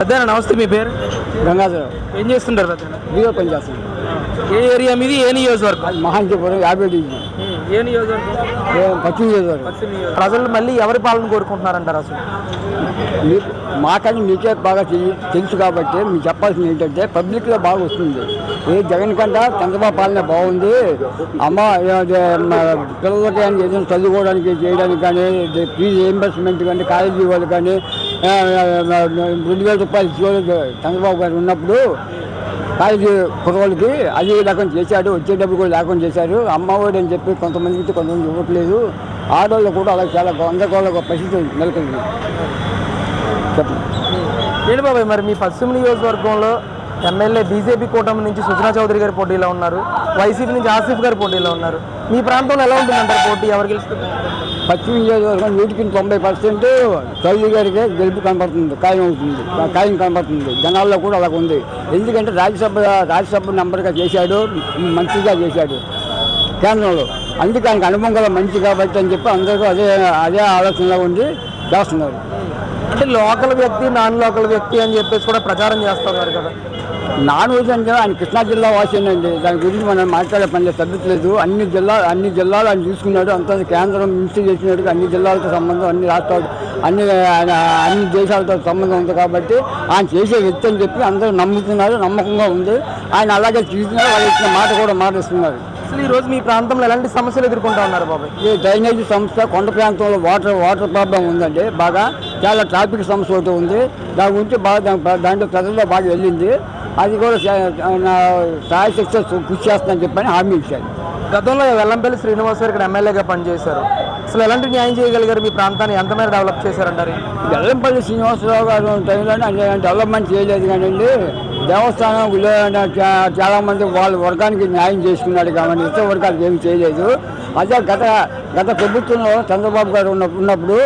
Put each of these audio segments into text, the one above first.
పెద్దనా నమస్తే మీ పేరు? గంగాధరం ఏం చేస్తుంటారు పెద్దనా బీఓ పని చేస్తాను ఏ ఏరియా మీది? ఏ నియోజకవర్గం? అది మహాంజీపురం యాభై డివిజన్. ఏ నియోజకవర్గం? పశ్చిమ నియోజకవర్గం. ప్రజలు మళ్ళీ ఎవరి పాలన కోరుకుంటున్నారంటారు అసలు? మీ- మాకని మీకే బాగా తెలి- తెలుసు కాబట్టి మీకు చెప్పాల్సింది ఏంటంటే పబ్లిక్లో బాగా వస్తుంది. ఏ జగన్ కంటే చంద్రబాబు పాలన బాగుంది. అమ్మ పిల్లలకి కానీ ఏదైనా చదువుకోవడానికి చేయడానికి కానీ ఫీజు రీఎంబర్స్మెంట్ కానీ కాలేజీ వాళ్ళు కానీ రెండు వేల రూపాయలు ఇచ్చేవాళ్ళు చంద్రబాబు గారు ఉన్నప్పుడు కాలేజీ కుర్రోళ్ళకి అది లేకుండా చేశాడు వచ్చే డబ్బులు కూడా లేకుండా చేశారు. అమ్మఒడి అని చెప్పి కొంతమందికి కొంతమంది ఇవ్వట్లేదు. ఆడవాళ్ళు కూడా అలా చాలా గందరగోళ పరిస్థితి నెలకొంది. చెప్పండి. ఏంటి బాబాయ్ మరి మీ పశ్చిమ నియోజకవర్గంలో ఎమ్మెల్యే బీజేపీ కూటమి నుంచి సుజనా చౌదరి గారి పోటీలో ఉన్నారు. వైసీపీ నుంచి ఆసిఫ్ గారి పోటీలో ఉన్నారు. మీ ప్రాంతంలో ఎలా ఉంటుందంటారు పోటీ? ఎవరు గెలుస్తుంది పశ్చిమ నియోజకవర్గం నూటికి తొంభై పర్సెంట్ చౌదరి గారికి గెలుపు కనబడుతుంది ఖాయం అవుతుంది ఖాయం కనబడుతుంది జనాల్లో కూడా అలాగ ఉంది. ఎందుకంటే రాజ్యసభ రాజ్యసభ నెంబర్గా చేశాడు మంత్రిగా చేశాడు కేంద్రంలో. అందుకే ఆయనకు అనుభవం గల మంచి కాబట్టి అని చెప్పి అందరూ అదే అదే ఆలోచనలో ఉండి చేస్తున్నారు. అంటే లోకల్ వ్యక్తి నాన్ లోకల్ వ్యక్తి అని చెప్పేసి కూడా ప్రచారం చేస్తున్నారు కదా. నాన్ వెజ్ అంటే ఆయన కృష్ణా జిల్లా వాసేనండి దాని గురించి మనం మాట్లాడే పని తగ్గట్లేదు అన్ని జిల్లా అన్ని జిల్లాలు ఆయన చూసుకున్నాడు అంత కేంద్రం మినిస్టర్ చేసినట్టు అన్ని జిల్లాలతో సంబంధం అన్ని రాష్ట్రాలు అన్ని ఆయన అన్ని దేశాలతో సంబంధం ఉంది కాబట్టి ఆయన చేసే వ్యక్తి అని చెప్పి అందరూ నమ్ముతున్నారు నమ్మకంగా ఉంది. ఆయన అలాగే చూస్తున్నారు వాళ్ళు ఇచ్చిన మాట కూడా మాటిస్తున్నారు అసలు ఈ రోజు మీ ప్రాంతంలో ఎలాంటి సమస్యలు ఎదుర్కొంటా ఉన్నారు బాబాయ్? ఈ డ్రైనేజీ సంస్థ కొండ ప్రాంతంలో వాటర్ వాటర్ ప్రాబ్లం ఉందండి. బాగా చాలా ట్రాఫిక్ సమస్య ఒకటి ఉంది. దాని గురించి బాగా దాంట్లో ప్రజల్లో బాగా వెళ్ళింది. అది కూడా సాయి శక్తి కృషి చేస్తానని చెప్పని హామీ ఇచ్చారు. గతంలో వెల్లంపల్లి శ్రీనివాస్ గారు ఇక్కడ ఎమ్మెల్యేగా పనిచేశారు. అసలు ఎలాంటి న్యాయం చేయగలిగారు? మీ ప్రాంతాన్ని ఎంత మేర డెవలప్ చేశారంటారు? వెల్లంపల్లి శ్రీనివాసరావు గారు టైంలోనే డెవలప్మెంట్ చేయలేదు కానివ్వండి దేవస్థానం చాలా మంది వాళ్ళ వర్గానికి న్యాయం చేసుకున్నాడు కాబట్టి ఇతర వర్గానికి ఏమి చేయలేదు. అదే గత గత ప్రభుత్వంలో చంద్రబాబు గారు ఉన్న ఉన్నప్పుడు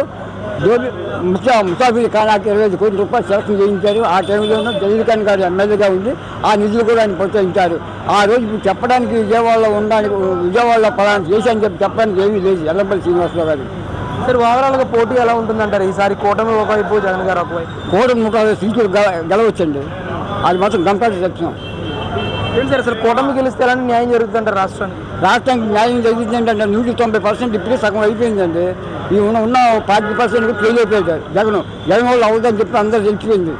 జోబి ముసా ముసాఫిర్ ఖానాకి ఇరవై ఐదు కోట్ల రూపాయలు సెలక్షన్ చేయించారు. ఆ టైంలోనూ జలీల్ గారు ఎమ్మెల్యేగా ఉంది ఆ నిధులు కూడా ఆయన ప్రోత్సహించారు. ఆ రోజు చెప్పడానికి విజయవాడలో ఉండడానికి విజయవాడలో పలానా చేశాను చెప్పి చెప్పడానికి ఏమీ లేదు. ఎల్లంపల్లి శ్రీనివాసరావు గారు. సార్ ఓవరాల్గా పోటీ ఎలా ఉంటుందంటారు? ఈసారి కూటమి ఒకవైపు జగన్ గారు ఒకవైపు? కోట నూట అరవై సీట్లు గెల- గెలవచ్చండి. అది మాత్రం గంపాటి సత్యం ఏంటి సార్ అసలు కూటమి గెలిస్తే ఎలాంటి న్యాయం జరుగుతుందంటారు రాష్ట్రానికి? రాష్ట్రానికి న్యాయం జరిగింది ఏంటంటే తొంభై పర్సెంట్ ఇప్పుడే సగం అయిపోయిందండి. ఈ ఉన్న ఉన్న పార్టీ పర్సెంట్ ఫెయిల్ అయిపోయాడు జగన్ జగన్ వాళ్ళు అవుతుందని చెప్పి అందరూ తెలిసిపోయింది